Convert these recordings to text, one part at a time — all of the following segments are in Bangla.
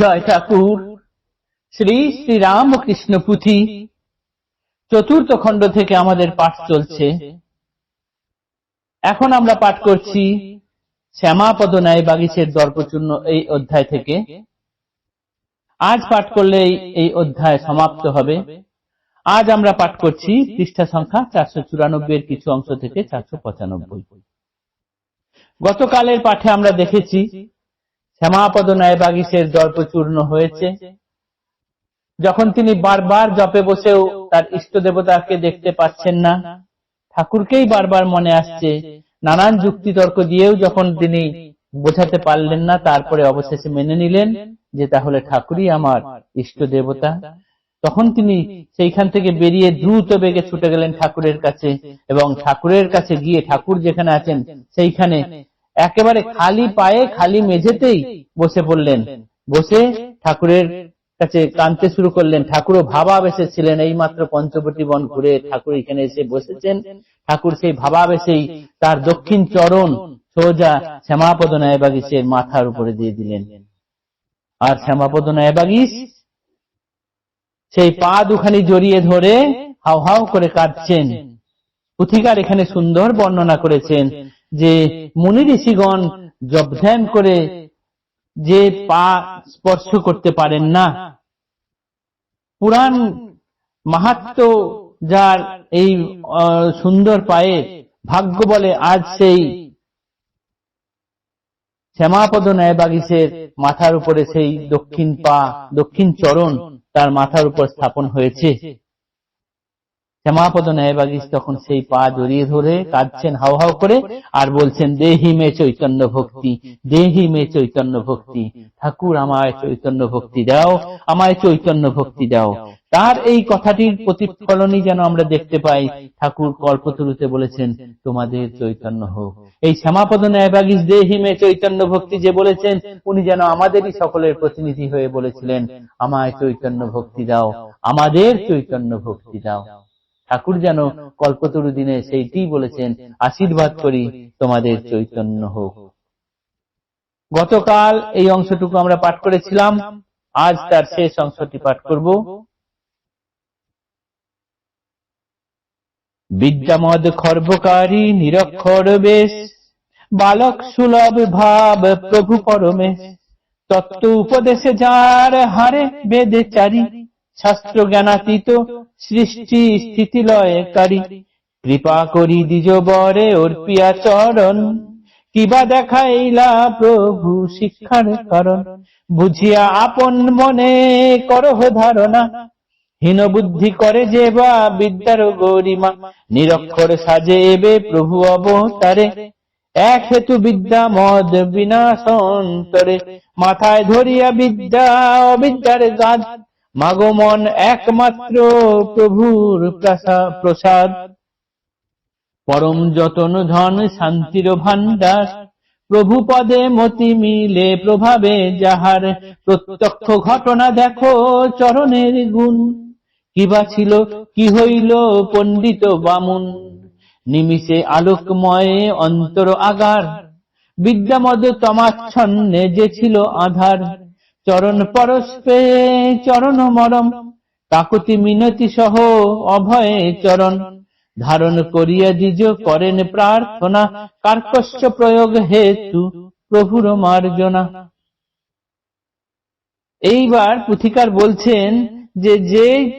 জয় ঠাকুর। শ্রী শ্রী রামকৃষ্ণ পুঁথি চতুর্থ খণ্ড থেকে আমাদের পাঠ চলছে। এখন আমরা পাঠ করছি শ্যামাপদ ন্যায় বাগিচের দর্পচূর্ণ এই অধ্যায় থেকে। আজ পাঠ করলে এই- অধ্যায় সমাপ্ত হবে। আজ আমরা পাঠ করছি পৃষ্ঠা সংখ্যা চারশো চুরানব্বই কিছু অংশ থেকে চারশো পঁচানব্বই। গতকালের পাঠে আমরা দেখেছি শ্যামাপদ ন্যায় বাগিসের দর্পচূর্ণ হয়েছে। যখন তিনি বারবার জপে বসেও তার ইষ্ট দেবতাকে দেখতে পাচ্ছেন না, ঠাকুরকেই বারবার মনে আসছে, নানান যুক্তি তর্ক দিয়েও যখন তিনি বোঝাতে পারলেন না, তারপরে অবশেষে মেনে নিলেন যে তাহলে ঠাকুরই আমার ইষ্ট দেবতা। তখন তিনি সেইখান থেকে বেরিয়ে দ্রুত বেগে ছুটে গেলেন ঠাকুরের কাছে এবং ঠাকুরের কাছে গিয়ে ঠাকুর যেখানে আছেন সেইখানে একেবারে খালি পায়ে, খালি মেঝেতেই বসে পড়লেন। বসে ঠাকুরের কাছে কাঁদতে শুরু করলেন। ঠাকুরও ভাবাবেশে ছিলেন এই মাত্র পঞ্চবটি বন ঘুরে ঠাকুর এখানে এসে বসেছেন। ঠাকুর সেই ভাবাবেশেই তার দক্ষিণ চরণ সোজা শ্যামাপদ ন্যায়বাগিসের মাথার উপরে দিয়ে দিলেন। আর শ্যামাপদ ন্যায়বাগিস সেই পা দুখানি জড়িয়ে ধরে হাও হাও করে কাঁদছেন। পুথিকার এখানে সুন্দর বর্ণনা করেছেন। যে মুনি ঋষিগণ জপ ধ্যান করে যে পা স্পর্শ করতে পারেন না। পুরাণ মাহাত্ম যার এই সুন্দর পায়ে ভাগ্য বলে আজ সেই শ্যামাপদ ন্যায় বাগিসের মাথার উপরে সেই দক্ষিণ পা, দক্ষিণ চরণ তার মাথার উপর স্থাপন হয়েছে। শ্যামাপদ ন্যায় বাগিস তখন সেই পা জড়িয়ে ধরে কাঁদছেন হাও হাও করে আর বলছেন, দেহি মে চৈতন্য ভক্তি, দেহি মে চৈতন্য ভক্তি। ঠাকুর আমায় চৈতন্য ভক্তি দাও, আমায় চৈতন্য ভক্তি দাও। তার এই কথাটির প্রতিফলনই যেন আমরা দেখতে পাই। ঠাকুর কল্পতরুতে বলেছেন, তোমাদের চৈতন্য হোক। এই শ্যামাপদ ন্যায়বাগিস দেহিমে চৈতন্য ভক্তি যে বলেছেন, উনি যেন আমাদেরই সকলের প্রতিনিধি হয়ে বলেছিলেন, আমায় চৈতন্য ভক্তি দাও, আমাদের চৈতন্য ভক্তি দাও। ঠাকুর যেন কল্পতরু দিনে সেইটি বলেছেন আশীর্বাদ করি তোমাদের চৈতন্য হোক। গতকাল এই অংশটুকু আমরা পাঠ করেছিলাম। আজ তার শেষ অংশটি পাঠ করব। বিদ্যামদ খর্বকারী নিরক্ষর বেশ বালক সুলভ ভাব প্রভু পরমেশ। তত্ত্ব উপদেশে যার হারে বেদে চারি। শাস্ত্র জ্ঞানাতীত সৃষ্টি স্থিতি লয়কারী কৃপা করি দ্বিজ বরে অর্পিয়া চরণ, কিবা দেখাইলা প্রভু শিক্ষার কারণ। বুঝিয়া আপন মনে করহ ধারণা, হীন বুদ্ধি করে যে বা বিদ্যার গরিমা। নিরক্ষর সাজে এবে প্রভু অবতারে, এক হেতু বিদ্যা মদ বিনাশন্তরে মাথায় ধরিয়া বিদ্যা অবিদ্যার গাছ মাগমন একমাত্র প্রভুর প্রসাদ। পরম যতন ধন শান্তির ভান্ডার প্রভু পদে মতি মিলে প্রভাবে যাহার। প্রত্যক্ষ ঘটনা দেখো চরণের গুণ। কিবা ছিল, কি হইল পণ্ডিত বামুন। নিমিষে আলোকময়ে অন্তর আগার। বিদ্যামদ তমাচ্ছন্নে যে ছিল আধার। চরণ পরস্পে চরণ মরম। কাকুতি মিনতি সহ অভয়ে চরণ। ধারণ করিয়া দ্বিজ করেন প্রার্থনা। কার্কশ্য প্রয়োগ হেতু প্রভুর মার্জনা। এইবার পুথিকার বলছেন যে যে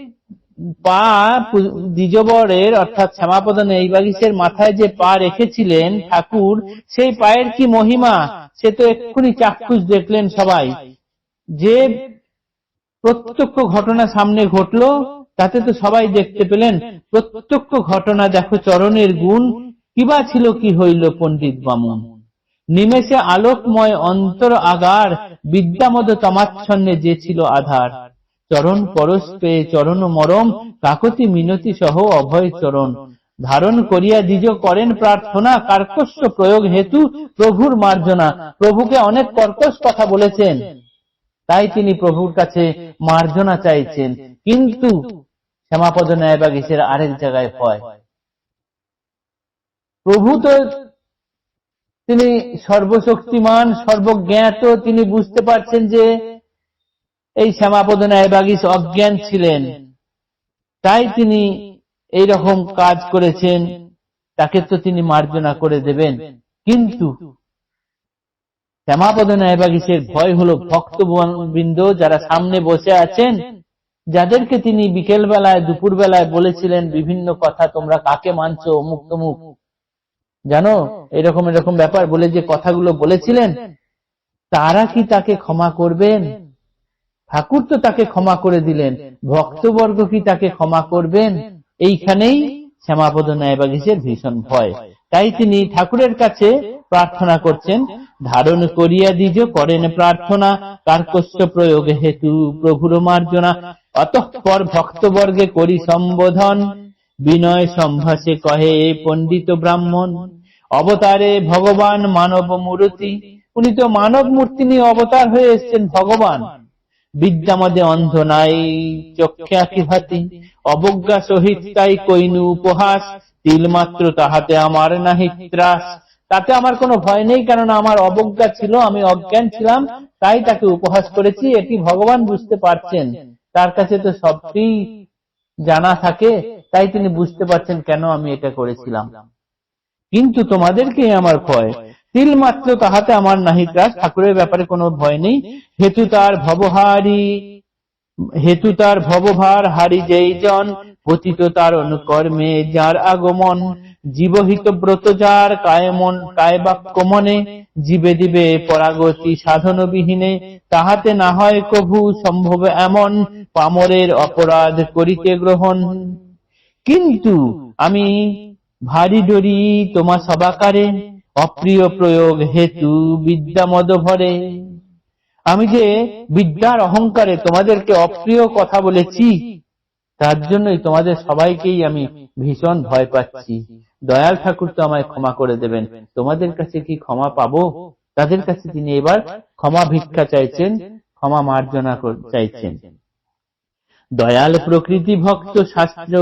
পা পু- দ্বিজবরের অর্থাৎ শ্যামাপদন এই বাগিসের মাথায় যে পা রেখেছিলেন ঠাকুর, সেই পায়ের কি মহিমা? সে তো এক্ষুনি চাক্ষুষ দেখলেন সবাই। যে প্রত্যক্ষ ঘটনা সামনে ঘটলো, তাতে তো সবাই দেখতে পেলেন, প্রত্যক্ষ ঘটনা দেখো চরণের গুণ কিবা ছিল, কি হইল পণ্ডিত বামুন? নিমেষে আলোকময় অন্তর আগার বিদ্যামদ তমাচ্ছন্নে যে ছিল আধার। চরণ পরশ পেয়ে চরণ মরম, কাকতি মিনতি সহ অভয় চরণ। ধারণ করিয়া দ্বিজ করেন প্রার্থনা, কার্কশ্য প্রয়োগ হেতু প্রভুর মার্জনা। প্রভুকে অনেক কর্কশ কথা বলেছেন। তাই তিনি প্রভুর কাছে মার্জনা চাইছেন। কিন্তু শ্যামাপদ ন্যায়বাগিসের আরেক জায়গায় ভয় প্রভু তো তিনি সর্বশক্তিমান, সর্বজ্ঞাত, তিনি বুঝতে পারছেন যে এই শ্যামাপদ ন্যায়বাগীশ অজ্ঞান ছিলেন। তাই তিনি এই রকম কাজ করেছেন, তাকে তো তিনি মার্জনা করে দেবেন। কিন্তু শ্যামাপদ ন্যায়বাগীশের ভয় হলো ভক্তবৃন্দ যারা সামনে বসে আছেন, যাদেরকে তিনি বিকেল বেলায় দুপুর বেলায় বলেছিলেন, বিভিন্ন কথা তোমরা কাকে মানছো অমুক তমুক? জানো, এরকম এরকম ব্যাপার বলে যে কথাগুলো বলেছিলেন, তারা কি তাকে ক্ষমা করবেন? ঠাকুর তো তাকে ক্ষমা করে দিলেন, ভক্তবর্গ কি তাকে ক্ষমা করবেন? এইখানেই শ্যামাপদ ন্যায়বাগীশের ভীষণ ভয়। তাই তিনি ঠাকুরের কাছে প্রার্থনা করছেন, ধারণ করিয়া দিজ, করেন প্রার্থনা কার্কস্য প্রয়োগ হেতু, প্রভুর মার্জনা। অতঃপর ভক্তবর্গে করি সম্বোধন, বিনয় সম্ভাসে কহে পণ্ডিত ব্রাহ্মণ, অবতারে ভগবান মানব মূর্তি উনি তো মানব মূর্তি নিয়ে অবতার হয়ে এসেছেন ভগবান। বিদ্যামদে অন্ধ নাই, চক্ষে আঁকি ভাতি, অবজ্ঞা সহিত তাই কইনু উপহাস তিল মাত্র তাহাতে আমার নাহি ত্রাস। তাতে আমার কোনো ভয় নেই কারণ আমার অবজ্ঞা ছিল, আমি অজ্ঞান ছিলাম, তাই তাকে উপহাস করেছি, এটি ভগবান বুঝতে পারছেন। তার কাছে তো সবটি জানা থাকে, তাই তিনি বুঝতে পারছেন কেন আমি এটা করেছিলাম। কিন্তু তোমাদেরকে আমার ভয়। তিল মাত্র তাহাতে আমার নাহি ত্রাস, ঠাকুরের ব্যাপারে কোনো ভয় নেই। হেতু তার ভবহারি, হেতু তার ভবভার হারি যেই জন, পতিত তার অনুকর্মে যার আগমন। জীবহিত ব্রত যার কায়মন মনে জীবে দিবে পরাগতি সাধন বিহীনে তাহাতে না হয় কভু সম্ভব এমন পামরের অপরাধ করিতে গ্রহণ। কিন্তু আমি ভারী ডরি তোমা সবাকারে, অপ্রিয় প্রয়োগ হেতু বিদ্যা মদ ভরে। আমি যে বিদ্যার অহংকারে তোমাদেরকে অপ্রিয় কথা বলেছি, তার জন্যই তোমাদের সবাইকেই আমি ভীষণ ভয় পাচ্ছি। দয়াল ঠাকুর তো আমায় ক্ষমা করে দেবেন। তোমাদের কাছে কি ক্ষমা পাবো? তাদের কাছে তিনি এবার ক্ষমা ভিক্ষা চাইছেন, ক্ষমা মার্জনা চাইছেন। দয়াল প্রকৃতি ভক্ত শাস্ত্র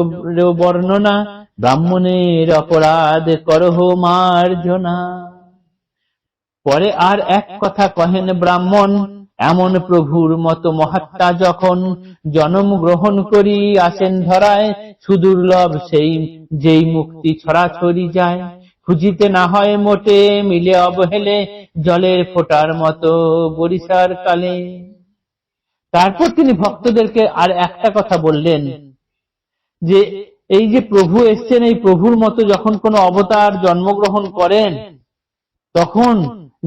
বর্ণনা, ব্রাহ্মণের অপরাধ করহ মার্জনা। পরে আর এক কথা কহেন ব্রাহ্মণ এমন প্রভুর মতো মহাত্মা যখন জন্ম গ্রহণ করি আসেন ধরায় সুদুর্লভ সেই, যেই মুক্তি ছড়াছড়ি যায়। খুঁজিতে না হয় মোটে মিলে অবহেলে, জলের ফোটার মতো বরিশার কালে। তারপর তিনি ভক্তদেরকে আর একটা কথা বললেন, যে এই যে প্রভু এসছেন, এই প্রভুর মতো যখন কোনো অবতার জন্মগ্রহণ করেন, তখন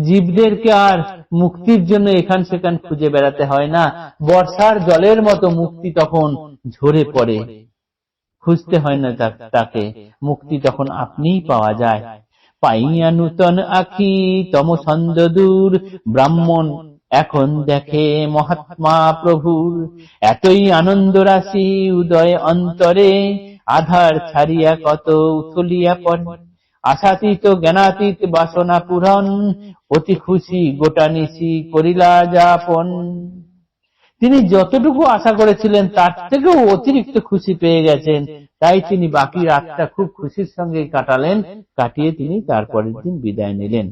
জীবদেরকে আর মুক্তির জন্য এখান সেখান খুঁজে বেড়াতে হয় না। বর্ষার জলের মতো মুক্তি তখন ঝরে পড়ে। খুঁজতে হয় না তাকে মুক্তি তখন আপনিই পাওয়া যায়। পাইয়া নূতন আখি, তম ছন্দ দূর। ব্রাহ্মণ এখন দেখে মহাত্মা প্রভুর। এতই আনন্দ রাশি উদয় অন্তরে। আধার ছাড়িয়া কত উথলিয়া পড়ে। আশাতীত জ্ঞানাতীত বাসনা পূরণ। অতি খুশি গোটা নিশি করিলা যাপন। তিনি যতটুকু আশা করেছিলেন, তার থেকেও অতিরিক্ত খুশি পেয়ে গেছেন। তাই তিনি বাকি রাতটা খুব খুশির সঙ্গে কাটালেন, কাটিয়ে তিনি তারপরের দিন বিদায় নিলেন।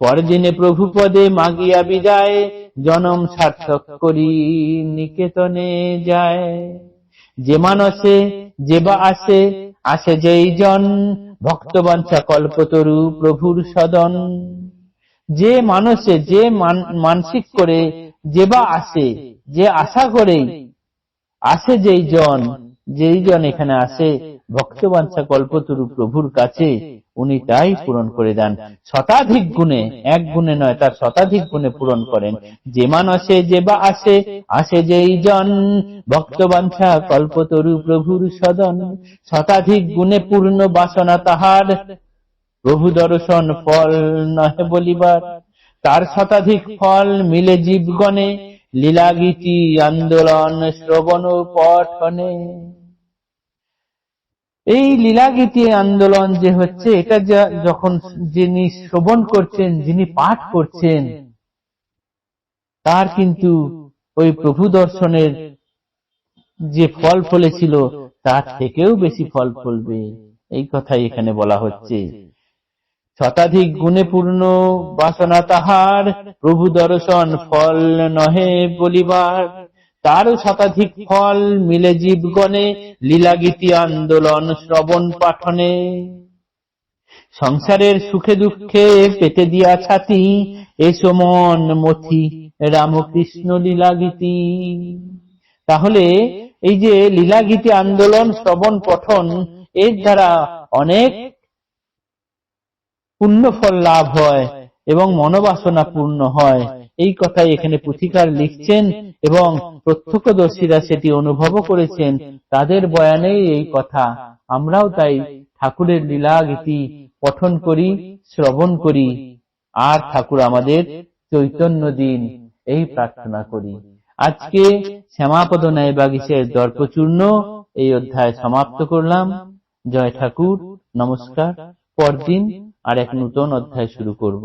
পরের দিনে প্রভু পদে মাগিয়া বিদায় জনম সার্থক করি, নিকেতনে যায়। যে মানসে, যে বা আসে আসে যেই জন, ভক্তবাঞ্ছা কল্পতরু প্রভুর সদন। যে মানুষে যে মানসিক করে যে বা আসে, যে আশা করে, আসে যেই জন যেই জন এখানে আসে ভক্তবাঞ্ছা কল্পতরু প্রভুর কাছে, উনি তাই পূরণ করে দেন। শতাধিক গুণে, এক গুণে নয়, তার শতাধিক গুণে পূরণ করেন। যে মানসে যে বা আসে আসে যেই জন ভক্তবাঞ্ছা কল্পতরু প্রভুর সদন। শতাধিক গুণে পূর্ণ বাসনা তাহার প্রভু দর্শন ফল নহে বলিবার, তার শতাধিক ফল মিলে জীবগণে, লীলাগীতি আন্দোলন শ্রবণ পঠনে। এই লীলাগীতি আন্দোলন যে হচ্ছে, এটা যখন যিনি শ্রবণ করছেন, যিনি পাঠ করছেন, তার কিন্তু ওই প্রভু দর্শনের যে ফল ফলেছিল, তার থেকেও বেশি ফল ফলবে। এই কথাই এখানে বলা হচ্ছে। শতাধিক গুণে পূর্ণ বাসনা তাহার, প্রভু দর্শন ফল নহে বলিবার। তারও শতাধিক ফল মিলে জীবগণে, লীলাগীতি আন্দোলন শ্রবণ পাঠনে। সংসারের সুখে দুঃখে পেতে দিয়া ছাতি এসো মন মথি রামকৃষ্ণ লীলাগীতি। তাহলে এই যে লীলাগীতি আন্দোলন শ্রবণ পঠন, এর দ্বারা অনেক পুণ্যফল লাভ হয় এবং মনোবাসনা পূর্ণ হয়। এই কথাই এখানে পুথিকার লিখছেন এবং প্রত্যক্ষদর্শীরা সেটি অনুভবও করেছেন। তাদের বয়ানেই এই কথা। আমরাও তাই ঠাকুরের লীলা গীতি পঠন করি, শ্রবণ করি। আর ঠাকুর আমাদের চৈতন্য দিন, এই প্রার্থনা করি। আজকে শ্যামাপদ ন্যায় বাগিচের দর্পচূর্ণ এই অধ্যায় সমাপ্ত করলাম। জয় ঠাকুর, নমস্কার। পরদিন আর এক নতুন অধ্যায় শুরু করব।